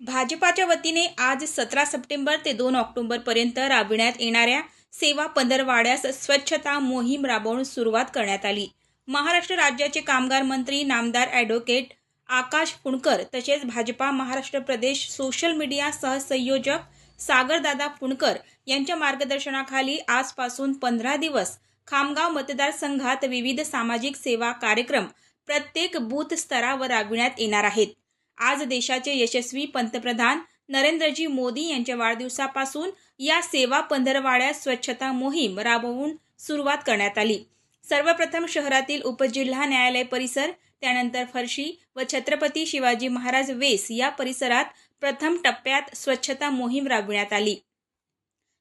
भाजपाच्या वतीने आज सतरा सप्टेंबर ते दोन ऑक्टोबरपर्यंत राबविण्यात येणाऱ्या सेवा पंधरवाड्यास स्वच्छता मोहीम राबवून सुरुवात करण्यात आली. महाराष्ट्र राज्याचे कामगार मंत्री नामदार ॲडव्होकेट आकाश फुणकर तसेच भाजपा महाराष्ट्र प्रदेश सोशल मीडिया सहसंयोजक सागरदादा फुणकर यांच्या मार्गदर्शनाखाली आजपासून पंधरा दिवस खामगाव मतदारसंघात विविध सामाजिक सेवा कार्यक्रम प्रत्येक बूथ स्तरावर राबविण्यात येणार आहेत. आज देशाचे यशस्वी पंतप्रधान नरेंद्रजी मोदी यांच्या वाढदिवसापासून या सेवा पंधरवाड्यात स्वच्छता मोहीम राबवून सुरुवात करण्यात आली. सर्वप्रथम शहरातील उपजिल्हा न्यायालय परिसर त्यानंतर फरशी व छत्रपती शिवाजी महाराज वेस या परिसरात प्रथम टप्प्यात स्वच्छता मोहीम राबविण्यात आली.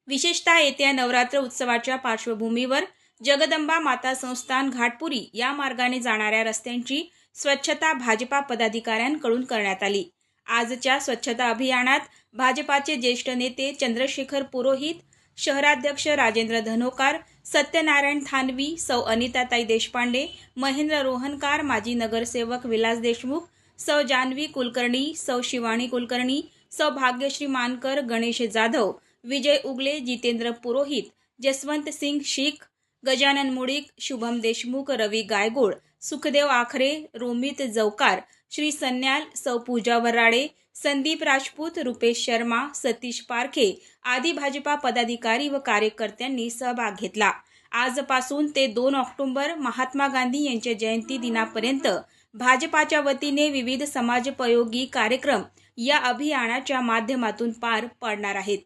विशेषतः येत्या नवरात्र उत्सवाच्या पार्श्वभूमीवर जगदंबा माता संस्थान घाटपुरी या मार्गाने जाणाऱ्या रस्त्यांची स्वच्छता भाजपा पदाधिकाऱ्यांकडून करण्यात आली. आजच्या स्वच्छता अभियानात भाजपाचे ज्येष्ठ नेते चंद्रशेखर पुरोहित शहराध्यक्ष राजेंद्र धनोकार सत्यनारायण थानवी सौ अनिताताई देशपांडे महेंद्र रोहनकार माजी नगरसेवक विलास देशमुख सौ जान्हवी कुलकर्णी सौ शिवाणी कुलकर्णी सौ भाग्यश्री मानकर गणेश जाधव विजय उगले जितेंद्र पुरोहित जसवंत सिंग शीख गजानन मुळीक शुभम देशमुख रवी गायगोळ सुखदेव आखरे रोमित जवकार श्री सन्याल सौ पूजा वराडे संदीप राजपूत रुपेश शर्मा सतीश पारखे आदी भाजपा पदाधिकारी व कार्यकर्त्यांनी सहभाग घेतला. आजपासून ते दोन ऑक्टोंबर महात्मा गांधी यांच्या जयंती दिनापर्यंत भाजपाच्या वतीने विविध समाजोपयोगी कार्यक्रम या अभियानाच्या माध्यमातून पार पडणार आहेत.